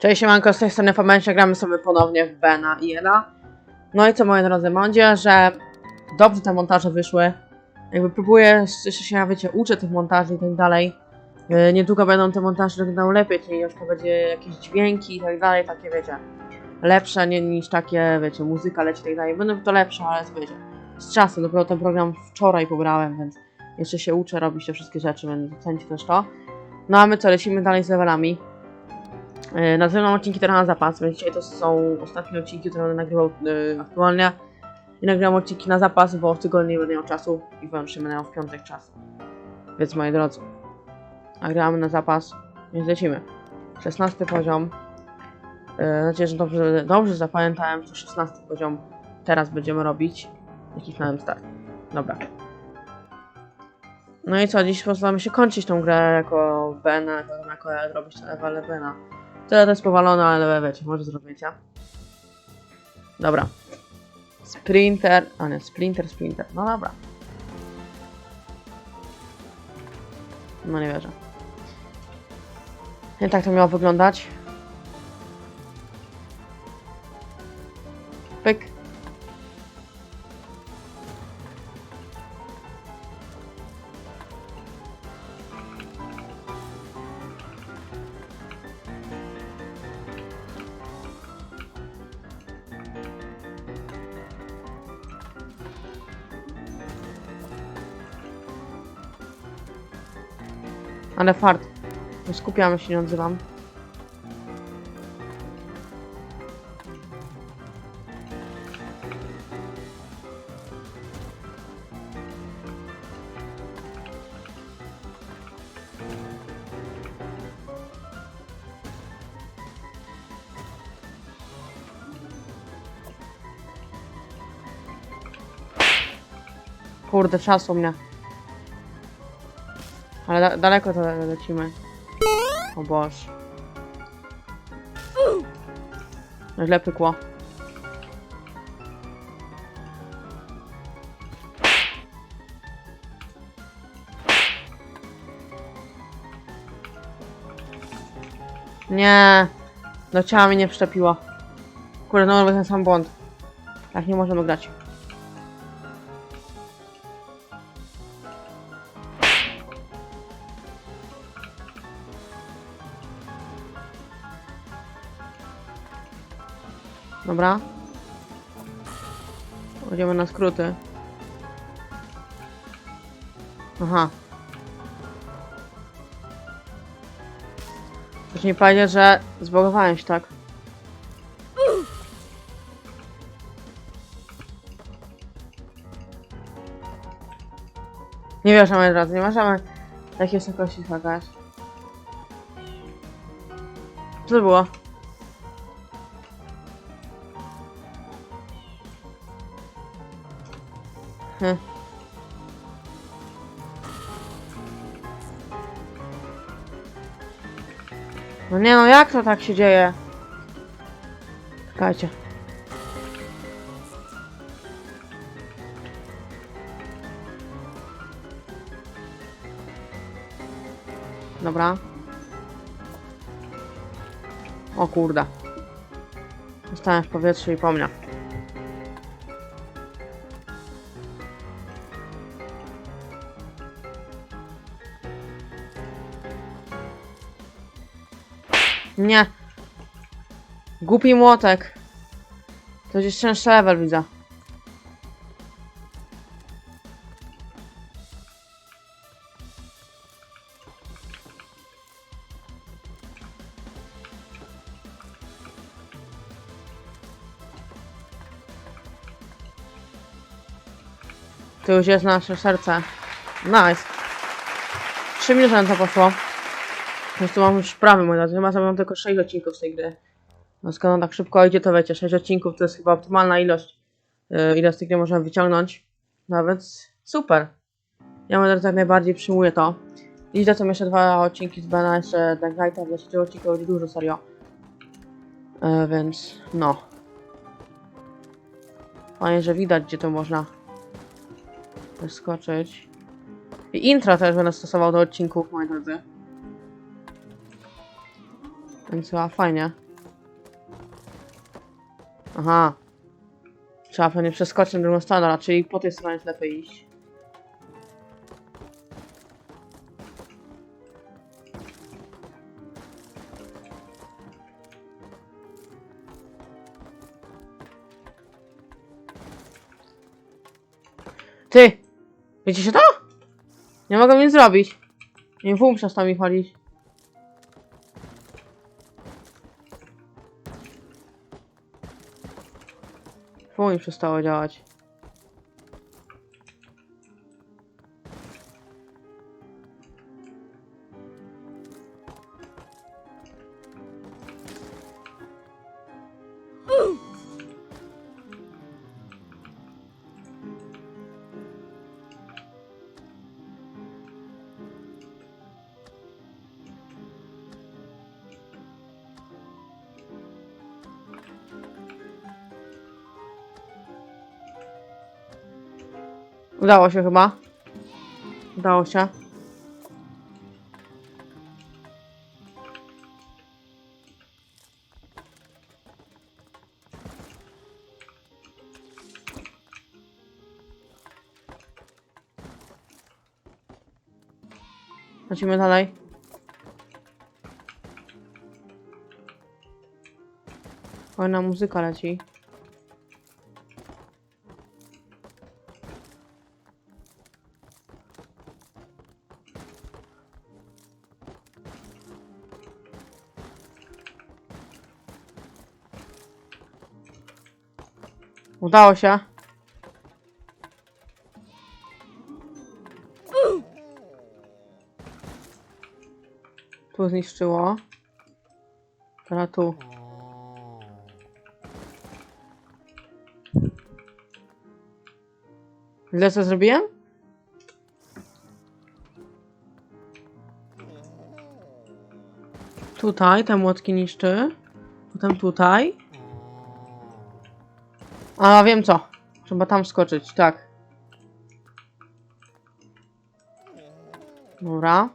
Cześć, siemanko, z tej strony Famensia, gramy sobie ponownie w Bena i Eda. No i co, moi drodzy, mam nadzieję, że dobrze te montaże wyszły. Jakby próbuję, jeszcze się, wiecie, uczę tych montaży i tak dalej. Yy, Niedługo będą te montaże wyglądały lepiej, czyli już to będzie jakieś dźwięki i tak dalej, takie, wiecie, lepsze nie, niż takie, wiecie, muzyka leci i tak dalej. Będą to lepsze, ale wiecie, z czasem, dopiero ten program wczoraj pobrałem, więc jeszcze się uczę robić te wszystkie rzeczy, więc docencie też to. No a my co, lecimy dalej z levelami. Yy, Nagrywam odcinki teraz na zapas, więc dzisiaj to są ostatnie odcinki, które będę nagrywał yy, aktualnie. I nagrywam odcinki na zapas, bo w tygodniu nie będę miał czasu i będę miał w piątek czas. Więc moi drodzy, nagrywamy na zapas, więc lecimy. 16 poziom. Znaczy, że dobrze, dobrze zapamiętałem, że 16 poziom teraz będziemy robić. Nacisnąłem start. Dobra. No i co, dziś postaramy się kończyć tą grę jako Bena, jako, jako robić te levele Bena. To jest powalone, ale wiecie, może zrobicie. Dobra. Sprinter, a nie, Splinter, Splinter. No dobra. No nie wierzę. Nie tak to miało wyglądać. Ale fart. Skupiamy się, nie odzywam. Kurde, u mnie. Ale da daleko to le- lecimy. O Boż. Źle pykło. Nie. Do ciała mi nie przyczepiło. Kurde, no ten sam błąd. Tak nie możemy grać. Dobra. Idziemy na skróty. Aha. Chcesz mi powiedzieć, że zbogowałem się, tak? Nie wierzę, moi drodzy, nie możemy takiej wysokości skakać. Co to było? Jak to tak się dzieje? Czekajcie. Dobra. O kurde. Zostałem w powietrzu i po mnie. Nie. Głupi młotek. To gdzieś cięższy level widzę. To już jest nasze serce. Nice. 3 minuty na to poszło. Więc tu mam już prawy, moi drodzy. Chyba mam tylko 6 odcinków z tej gry. No skoro tak szybko idzie, to wiecie, 6 odcinków to jest chyba optymalna ilość, yy, ile z tych gry możemy wyciągnąć. Nawet super. Ja drodzy jak najbardziej przyjmuję to. I za to jeszcze dwa odcinki z Bena, jeszcze Dark Knighta, więc tych odcinków będzie dużo, serio. Yy, więc no. Fajnie, że widać, gdzie to można wyskoczyć. I intro też będę stosował do odcinków, moi drodzy. Więc chyba fajnie. Aha. Trzeba pewnie przeskoczyć na drugą stronę, czyli po tej stronie lepiej iść. Ty! Widzicie to? Nie mogę nic zrobić. Nie wum przestał mi chodzić. помню, что стало делать. Udało się chyba. Udało się. Lecimy dalej. Fajna muzyka leci. Udało się. Tu zniszczyło. Teraz tu. Ile co zrobiłem? Tutaj te młotki niszczy. Potem tutaj. A wiem co. Trzeba tam skoczyć, tak. Dobra.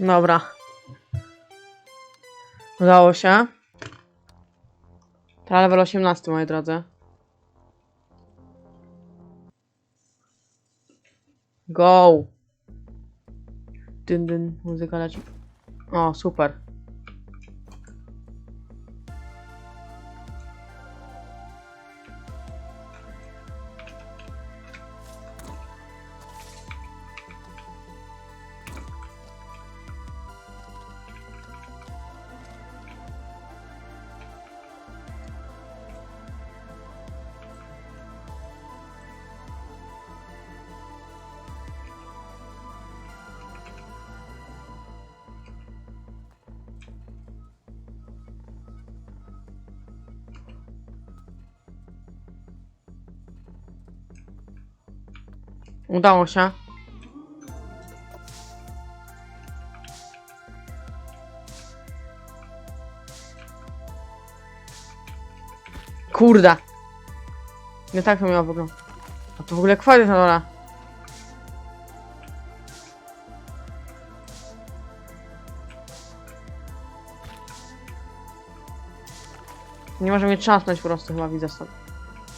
Dobra. Udało się. Teraz level 18, moi drodzy. Go! Dyn, dyn, muzyka leci. O, super. Udało się. Kurde. Nie tak to miało wyglądać. A to w ogóle kwadrant na dole. Nie może mnie trzasnąć po prostu chyba widzę stąd.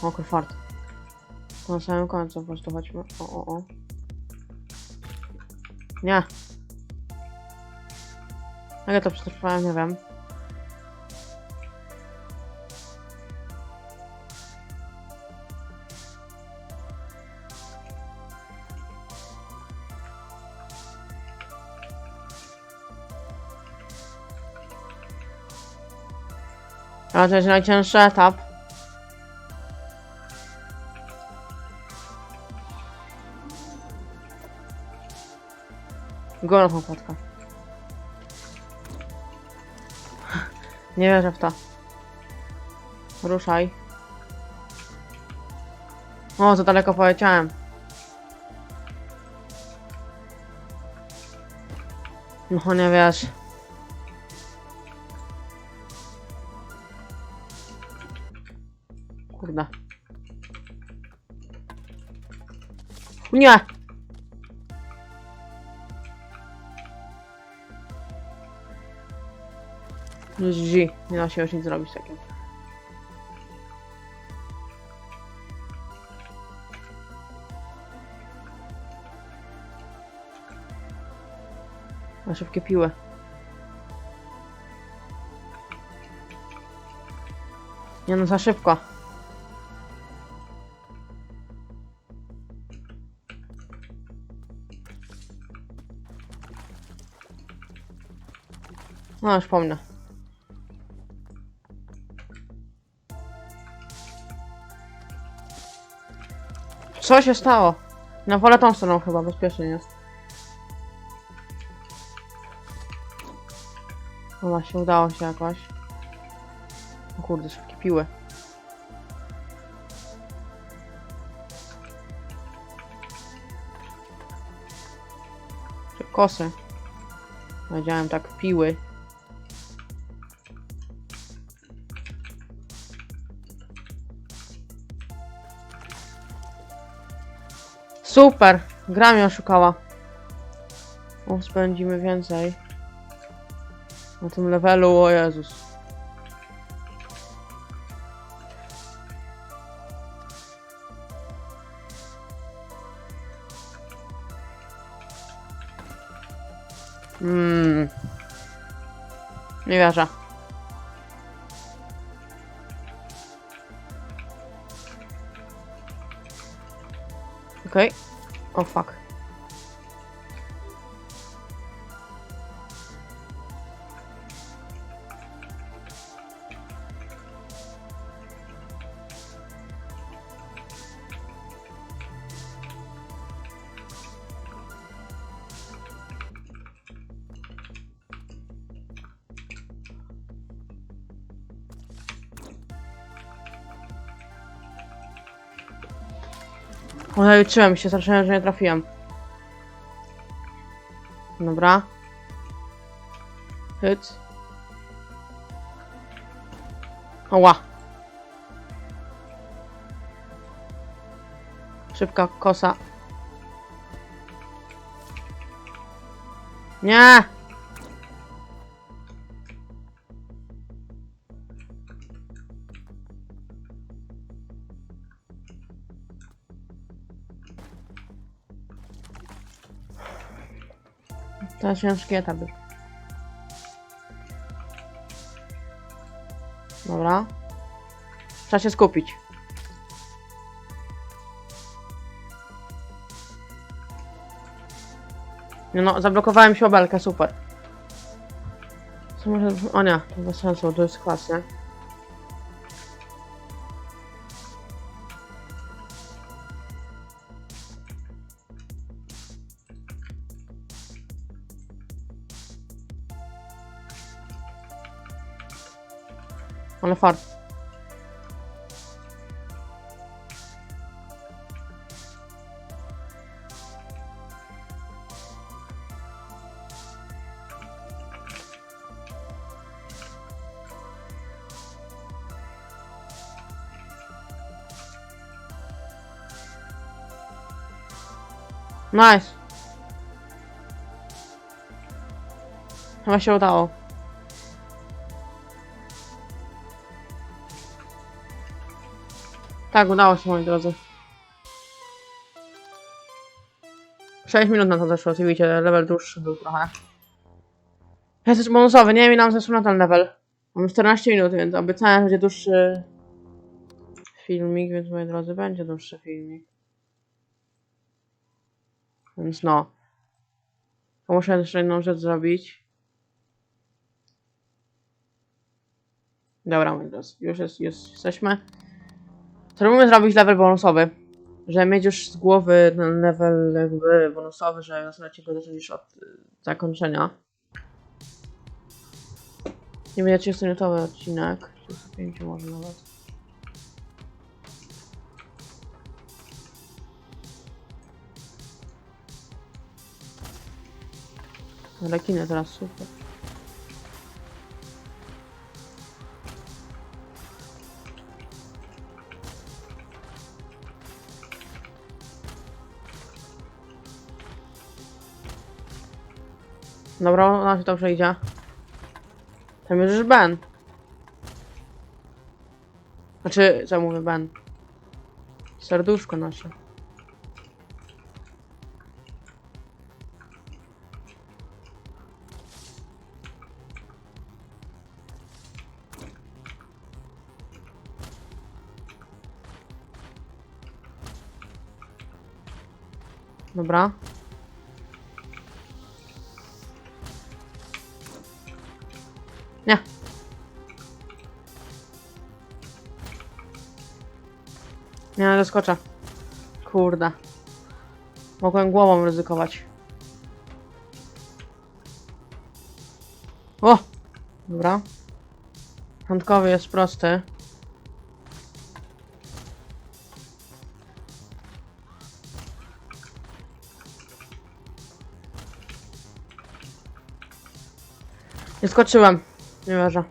O, fart. Na samym końcu po prostu chodźmy. O, o, o. Nie. Ja to przetrwałem, nie wiem. A to jest najcięższy etap. Gola chłopatka. Nie wierzę w to. Ruszaj. O, za daleko poleciałem. No nie wiesz. Kurde. Nie! GG. Nie da się już nic zrobić takiego. Na szybkie piły. Nie no, za szybko. No, już pomnę. Co się stało? Na wolę tą stroną chyba bezpiecznie jest. No właśnie, udało się jakoś. O kurde, szybkie piły. Czy kosy? Powiedziałem tak, piły. Super! Gra mnie oszukała. O, spędzimy więcej. Na tym levelu, o Jezus. Mmm. Nie wierzę. Okej. O fuck. Zaliczyłem się, zacząłem, że nie trafiłem. Dobra. Hyc. Oła. Szybka kosa. Nie! To ciężki etap. Dobra. Trzeba się skupić. Nie No, zablokowałem się obelkę, super. Co może... O nie, to bez sensu, to jest klas, nie? Ale fart. Nice. Chyba się Tak, udało się, moi drodzy. 6 minut na to zeszło, widzicie, level dłuższy był trochę. Jest też bonusowy, nie nam zeszło na ten level. Mam 14 minut, więc obiecałem, że będzie dłuższy filmik, więc moi drodzy, będzie dłuższy filmik. Więc no. Muszę jeszcze jedną rzecz zrobić. Dobra, moi drodzy, już jest, jest, jesteśmy. Spróbujmy zrobić level bonusowy. Żeby mieć już z głowy ten level jakby bonusowy, że następnie go zacząć już od y, zakończenia. Nie będzie 30-minutowy odcinek. 35 może nawet. Rekinę teraz super. Dobra, ona się dobrze idzie. Tam jest już Ben. Znaczy, co mówię, Ben? Serduszko nasze. Dobra. Nie. Nie, doskoczę. Kurde. Mogłem głową ryzykować. O! Dobra. Handkowy jest prosty. Nie skoczyłem. Nie wierzę.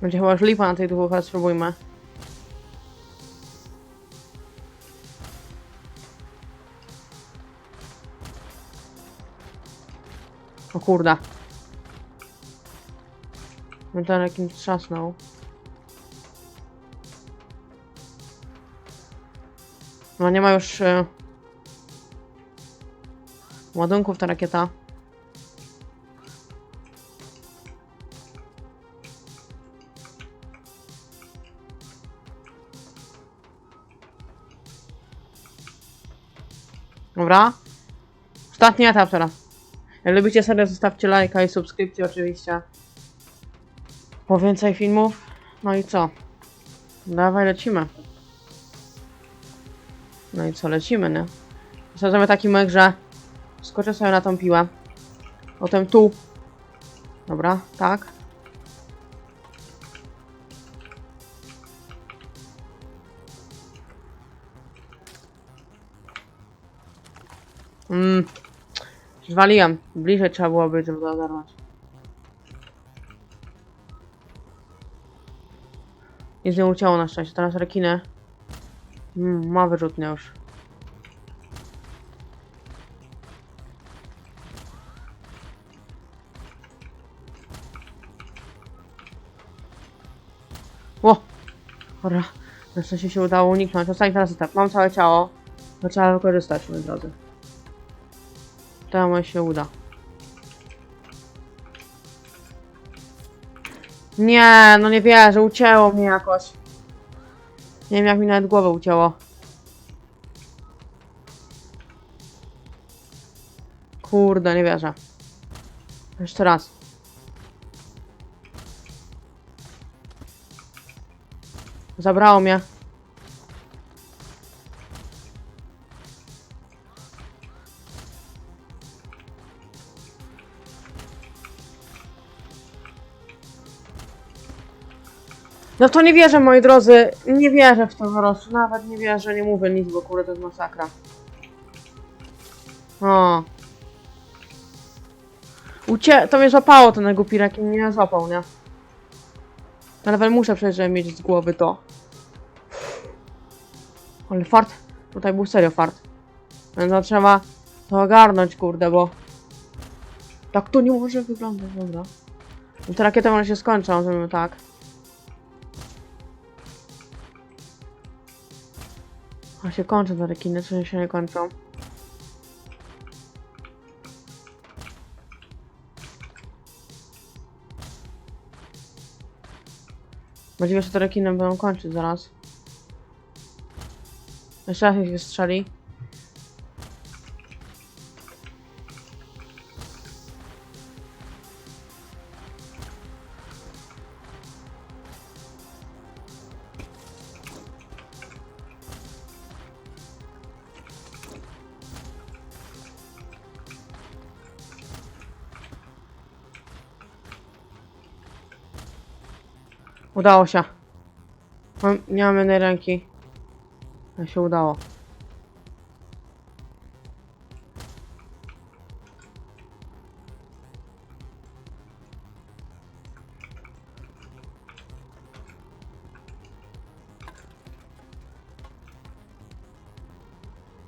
Będzie chyba już na tej dwóch, ale spróbujmy. O kurde. No ten jakimś trzasnął. No nie ma już e, ładunków ta rakieta. Dobra. Ostatni etap teraz. Jak lubicie serię, zostawcie lajka i subskrypcję oczywiście. Po więcej filmów. No i co? Dawaj, lecimy. No i co, lecimy, nie? Zrobimy taki myk, że skoczę sobie na tą piłę. Potem tu. Dobra, tak. Mmm. Zwaliłem. Bliżej trzeba było być, żeby to ogarnąć. Nic nie ucięło na szczęście. Teraz rekiny. Mm, ma wyrzutnie już. O! Dobra. Na szczęście się udało uniknąć. Ostatni teraz etap. Mam całe ciało. To trzeba wykorzystać, moi drodzy. To może się uda. Nie, no nie wierzę, ucięło mnie jakoś. Nie wiem jak mi nawet głowę ucięło. Kurde, nie wierzę. Jeszcze raz. Zabrało mnie. No to nie wierzę, moi drodzy. Nie wierzę w to po prostu. Nawet nie wierzę, nie mówię nic, bo kurde to jest masakra. O. Ucie... To mnie złapało ten głupi rekin, mnie złapał, nie? Nawet muszę przecież żeby mieć z głowy to. Ale fart. Tutaj był serio fart. Więc to trzeba to ogarnąć, kurde, bo... Tak to nie może wyglądać, dobra. I te rakiety może się skończą, zrobimy tak. A się kończą te rekiny, czy się nie kończą? Możliwe, że te rekiny będą kończyć zaraz. Jeszcze raz ich strzeli. Udało się. Nie mam jednej ręki. Ja się udało.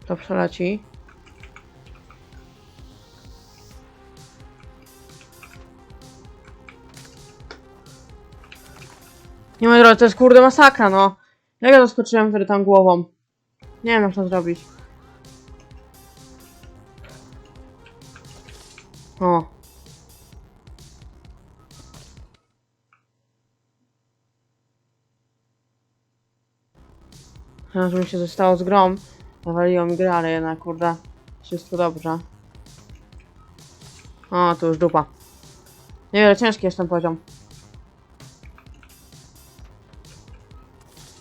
To przeleci. To jest kurde masakra, no. Jak ja zaskoczyłem wtedy tam głową. Nie wiem jak to zrobić. O. Ja, że mi się zostało z grom. Zawaliło mi grę, ale jednak kurde. Wszystko dobrze. O, to już dupa. Niewiele ciężki jest ten poziom.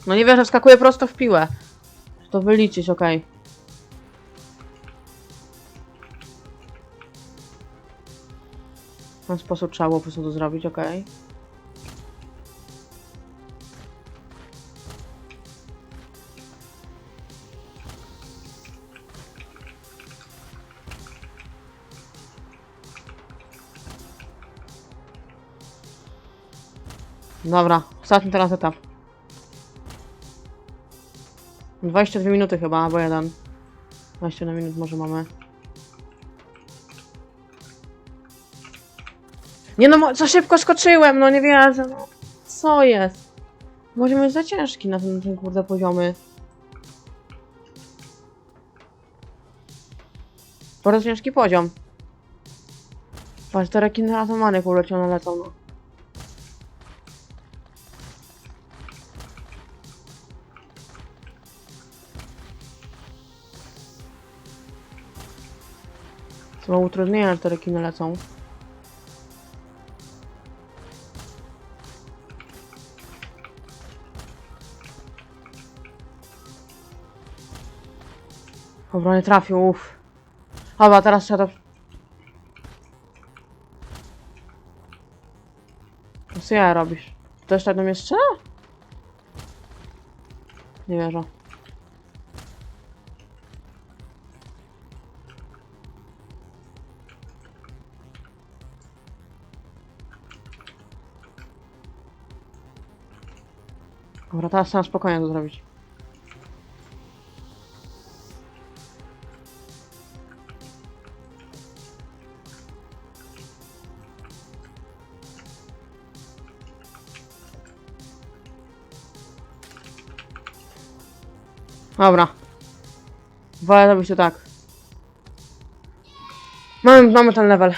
No nie wierzę, wskakuje prosto w piłę. To wyliczyć, okej. W ten sposób trzeba było po prostu to zrobić, okej. Dobra, ostatni teraz etap. 22 minuty chyba, albo jeden. 20 na minut może mamy. Nie no, za szybko skoczyłem, no nie wierzę, no. Co jest? Poziom jest za ciężki na ten, ten kurde poziomy. Bardzo ciężki poziom. Patrz, te rekiny atomany ulecione lecą, no. Chyba utrudnienia, że te rekiny lecą. Dobra, nie trafił, uff. Dobra, teraz trzeba to... Co ja robisz? Też tak do mnie strzela? Nie wierzę. Dobra, teraz trzeba spokojnie to zrobić. Dobra. Wolę robić to tak. Mamy, mamy ten level.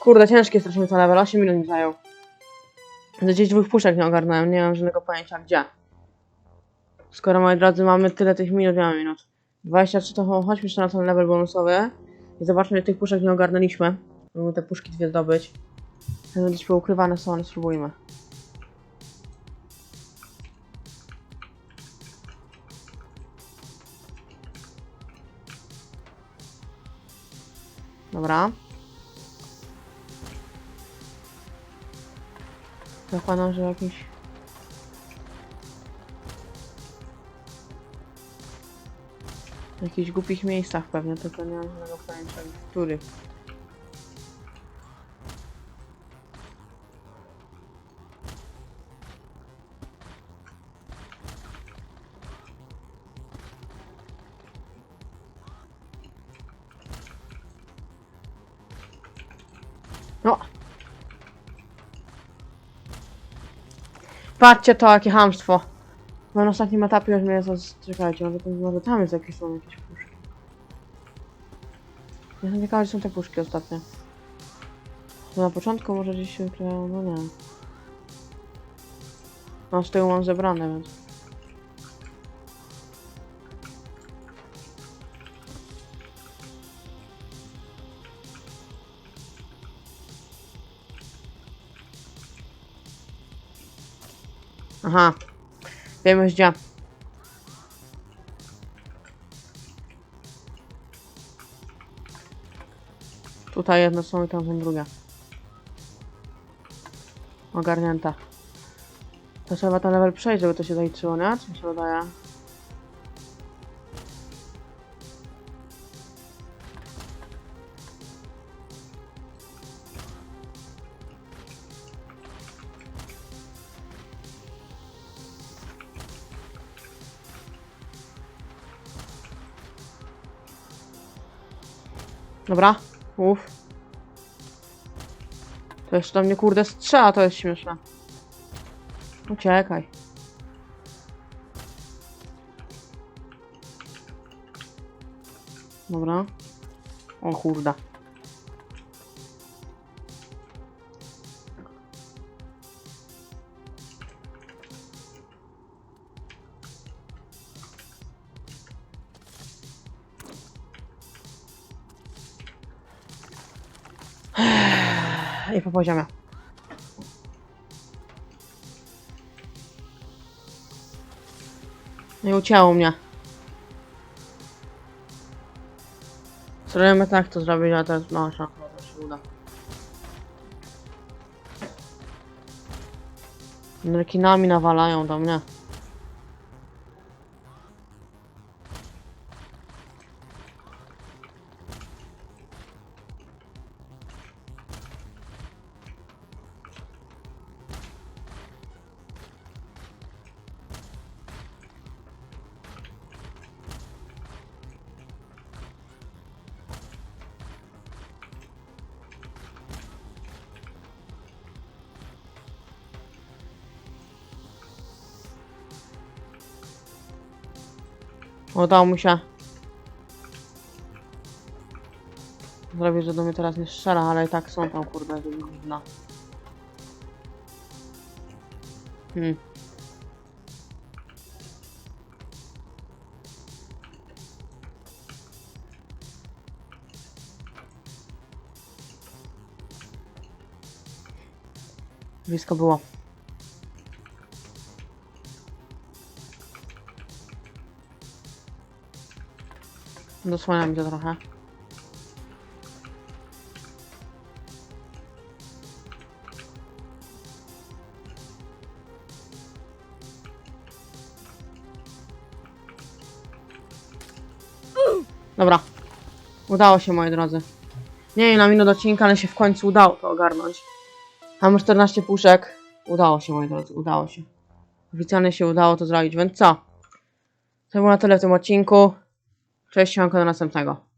Kurde, ciężki jest strasznie ten level. 8 minut mi zajął. Gdzieś dwóch puszek nie ogarnąłem, nie mam żadnego pojęcia gdzie. Skoro moi drodzy mamy tyle tych minut, nie mam minut. 23 to cho- chodźmy jeszcze na ten level bonusowy. I zobaczmy ile tych puszek nie ogarnęliśmy. Mamy te puszki dwie zdobyć. One Gdzieś poukrywane są, ale spróbujmy. Dobra. Zakładam, że jakiś... W jakichś głupich miejscach pewnie, tylko nie mam żadnego pojęcia, w których. No! Patrzcie to, jakie hamstwo. No na ostatnim etapie już mnie. Czekajcie, może, może tam jest jakieś, są jakieś puszki. Jestem ciekawa, są te puszki ostatnie. To na początku może gdzieś się ukrywają, no nie. No z tyłu mam zebrane, więc... Aha. Wiemy już gdzie. Tutaj jedne są i tam są drugie. Ogarnięte. To trzeba ten level przejść, żeby to się zaliczyło, nie? Mi się? Dobra, uff. To jeszcze do mnie kurde strzela, to jest śmieszne. Uciekaj. Dobra. O kurde. I po poziomie. Nie ucięło mnie. Spróbujemy tak to zrobić, to jest mała szansa, że się uda. Rekinami nawalają do mnie. Udało mu się. Zrobię, że do mnie teraz nie strzela, ale i tak są tam kurde gówna. Hmm. Blisko było. Dosłania mi to trochę. Dobra. Udało się, moi drodzy. Nie wiem, na minut odcinka, ale się w końcu udało to ogarnąć. Mamy 14 puszek. Udało się, moi drodzy, udało się. Oficjalnie się udało to zrobić, więc co? To było na tyle w tym odcinku. Cześć, siłanko do następnego.